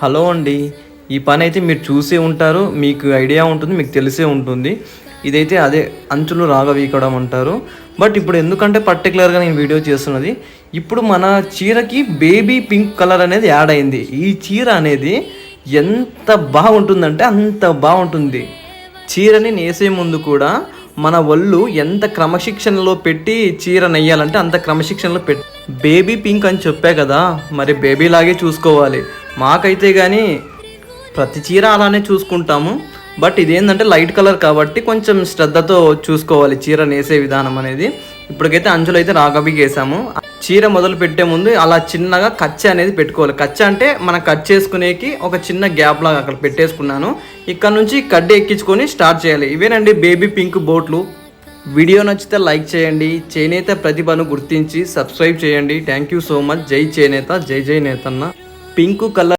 Hello అండి. ఈ పని అయితే మీరు చూసే ఉంటారు మీకు ఐడియా ఉంటుంది మీకు తెలిసే ఉంటుంది. ఇదైతే అదే అంచులు రాగవీకడం అంటారు. బట్ ఇప్పుడు ఎందుకంటే పర్టికులర్గా నేను వీడియో చేస్తున్నది ఇప్పుడు మన చీరకి బేబీ పింక్ కలర్ అనేది యాడ్ అయింది. ఈ చీర అనేది ఎంత బాగుంటుందంటే అంత బాగుంటుంది. చీరని నేసే ముందు కూడా మన ఒళ్ళు ఎంత క్రమశిక్షణలో పెట్టి చీర నెయ్యాలంటే అంత క్రమశిక్షణలో పెట్టి బేబీ పింక్ అని చెప్పా కదా మరి బేబీ లాగే చూసుకోవాలి. మాకైతే కానీ ప్రతి చీర అలానే చూసుకుంటాము. బట్ ఇదేంటంటే లైట్ కలర్ కాబట్టి కొంచెం శ్రద్ధతో చూసుకోవాలి చీర నేసే విధానం అనేది. ఇప్పటికైతే అంచులు అయితే రాగబిగేసాము చీర మొదలు పెట్టే ముందు అలా చిన్నగా కచ్చ అనేది పెట్టుకోవాలి. కచ్చ అంటే మనం కట్ చేసుకునేకి ఒక చిన్న గ్యాప్ లాగా అక్కడ పెట్టేసుకున్నాను. ఇక్కడ నుంచి కడ్డీ ఎక్కించుకొని స్టార్ట్ చేయాలి. ఇవేనండి బేబీ పింక్ బోట్లు. వీడియో నచ్చితే లైక్ చేయండి. చేనేత ప్రతిభను గుర్తించి సబ్స్క్రైబ్ చేయండి. Thank you so much. జై చేనేత. జై జై నేతన్న. Pink colour